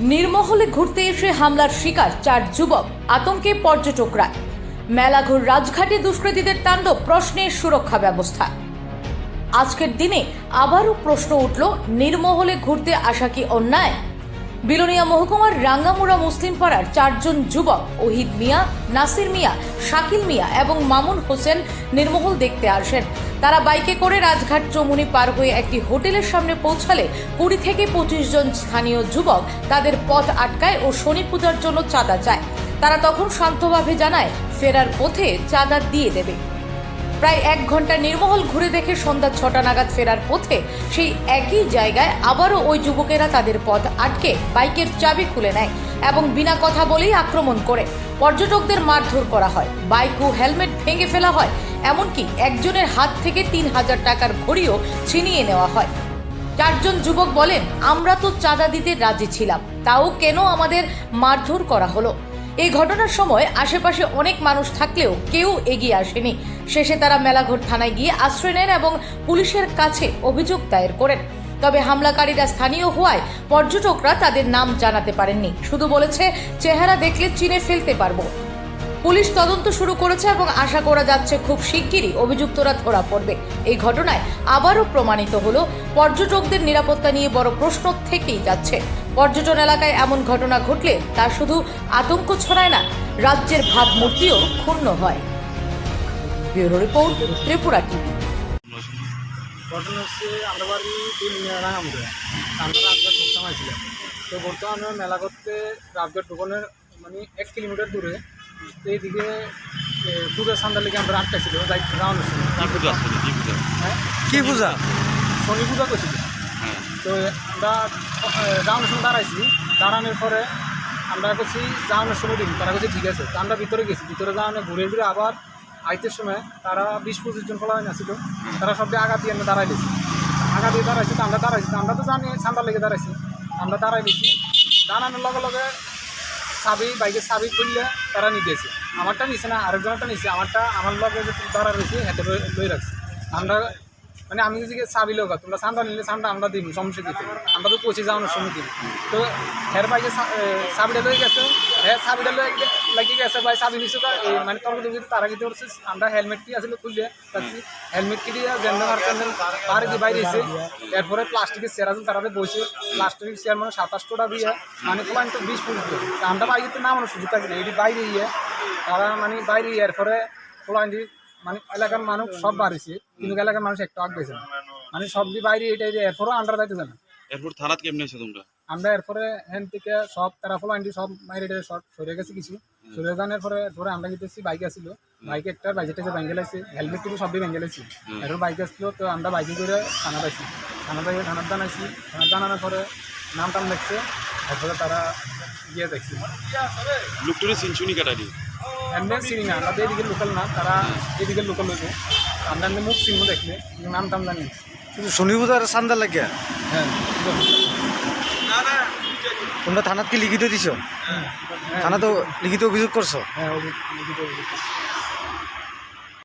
নির্মহলে ঘুরতে এসে হামলার শিকার চার যুবক, আতঙ্কে পর্যটকরা। মেলাঘর রাজঘাটে দুষ্কৃতীদের তাণ্ডব, প্রশ্নে সুরক্ষা ব্যবস্থা। আজকের দিনে আবারও প্রশ্ন উঠল, নির্মহলে ঘুরতে আসা কি অন্যায়? বিলোনিয়া মহকুমার রাঙ্গামুড়া মুসলিম পাড়ার চারজন যুবক, ওহিদ মিয়া, নাসির মিয়া, শাকিল মিয়া এবং মামুন হোসেন নির্মহল দেখতে আসেন। তারা বাইকে করে রাজঘাট চমুনি পার হয়ে একটি হোটেলের সামনে পৌঁছালে কুড়ি থেকে পঁচিশ জন স্থানীয় যুবক তাদের পথ আটকায় ও শনি পূজার জন্য চাঁদা চায়। তারা তখন শান্তভাবে জানায়, ফেরার পথে চাঁদা দিয়ে দেবে। প্রায় এক ঘণ্টা নির্মহল ঘুরে দেখে সন্ধ্যা ছটা নাগাদ ফেরার পথে সেই একই জায়গায় আবারও ওই যুবকেরা তাদের পথ আটকে বাইকের চাবি খুলে নেয় এবং বিনা কথা বলেই আক্রমণ করে। পর্যটকদের মারধর করা হয়। বাইক ও হেলমেট ভেঙে ফেলা হয়। এমনকি একজনের হাত থেকে তিন হাজার টাকার ঘড়িও ছিনিয়ে নেওয়া হয়। চারজন যুবক বলেন, আমরা তো চাঁদা দিতে রাজি ছিলাম। তাও কেন আমাদের মারধর করা হলো? এই ঘটনার সময় আশেপাশে অনেক মানুষ থাকলেও কেউ এগিয়ে আসেনি। শেষে তারা মেলাঘর থানায় গিয়ে আশ্রয় নেন এবং পুলিশের কাছে অভিযোগ দায়ের করেন। তবে হামলাকারীরা স্থানীয় হওয়ায় পর্যটকরা তাদের নাম জানাতে পারেননি। শুধু বলেছে, চেহারা দেখলে চিনে ফেলতে পারব। পুলিশ তদন্ত শুরু করেছে এবং আশা করা যাচ্ছে খুব শিগগিরই অভিযুক্তরা ধরা পড়বে। এই ঘটনায় আবারও প্রমাণিত হলো, পর্যটকদের নিরাপত্তা নিয়ে বড় প্রশ্ন থেকেই যাচ্ছে। পর্যটন এলাকায় এমন ঘটনা ঘটলে তা শুধু আতঙ্ক ছড়ায় না রাজ্যের ভাবমূর্তিও ক্ষুণ্ণ হয়। Bureau report Tripura TV. ঘটনা হচ্ছে আমরা বাড়ি তিন রাঙামুড়ে আমরা রাজঘাট ঢুকতাম আসছিলাম তো বর্তমানে মেলা করতে রাজঘাট ঢুকানোর মানে এক কিলোমিটার দূরে এইদিকে এ, পূজার সান্দার লিগে আমরা আটকাইছিল যাই রাউন্ড ছিল কি পূজা কি পূজা? হ্যাঁ? কি পূজা? শনি পূজা করছিল। তো আমরা রাউন্ড সময় দাঁড়াইছি। দাঁড়ানোর পরে আমরা করছি যাওয়ানোর সময় দিন। তারা কাছে ঠিক আছে। তো আমরা ভিতরে গেছি। ভিতরে যাওয়ানো ঘুরে ঘুরে আবার আইতের সময় তারা বিশ পঁচিশ জন ফলা আসছিল তারা সব আগা দিয়ে আমরা দাঁড়াই দিয়েছি। আগা দিয়ে দাঁড়াইছি তো আমরা দাঁড়াইছি। আমরা তো জানি ঠান্ডা লেগে দাঁড়াইছি। আমরা দাঁড়াই দিয়েছি। দাঁড়ানোর লগে লগে চাবি বাইকের চাবি খুললে তারা নিতেছে আমারটা নিছে না, আরেকজনটা নিছে। আমারটা, আমার লগে দাঁড়া রয়েছে হাতে লই রাখছে। আমরা মানে আমি যদি চাবি লোক তোমরা সান্ডা নিলে সান্ডা আমরা দিব, সমস্যা দিতে আমরা তো পৌঁছে যাওয়ানোর সময় দিব। তো হের বাইকে চাবিটা লই গেছে হ্যাঁ চাবিটা লই লাগি গেছে ভাই চাবি নিছে মানে তর্ক দিবি তারা কি করছে আমরা হেলমেট কি আসলে খুললে হেলমেট কি দিয়ে জেন্ড মারছেন পারে দিয়ে বাইরে এসে এরপরে প্লাস্টিকের চেয়ার আছে তারা বসে প্লাস্টিকের চেয়ার মানে সাতাশটা দিয়ে মানে প্লান তো বিশ ফুট তো আমরা বাইরে তো নামানোর সুযোগ থাকে না, এটি বাইরে ইয়ে তারা মানে বাইরে প্লান দিয়ে মানে এলাকার মানুষ সব বাড়িছে কিন্তু এলাকার মানুষ একটু আগ গেছে না। মানে সব দিয়ে বাইরে এটা যে এরপরও আন্ডার যাইতেছে না। এরপর থানাত কেমনে আছে তোমরা? আমরা এরপরে হ্যান থেকে সব তারা ফলো আনটি সব মাইরে টাইরে সব সরে গেছে কিছু। সরে যাওয়ার পরে ধরে আমরা গেতেছি বাইক আসছিল বাইকে একটা বাইকে টাইজে ভেঙে লাইছে হেলমেট কিন্তু সবই ভেঙে লাইছি। এরপর বাইক আসছিল তো আমরা বাইকে করে থানা পাইছি থানা পাই থানার জানাইছি। থানার জানানোর পরে নাম টাম দেখছে এরপরে তারা গিয়ে দেখছি। লুকটুরি সিনচুনি কাটারি। এমনি চিনি না আমরা তো এদিকে লোকাল না তারা এদিকে লোকাল হইবে আমরা এমনি মুখ চিহ্ন দেখলে নাম টাম জানি কিন্তু শনি পূজার সান্দা লাগিয়া? হ্যাঁ তোমরা থানাত কি লিখিত দিছ? থানা তো লিখিত অভিযোগ করছ? হ্যাঁ অভিযোগ- অভিযোগ।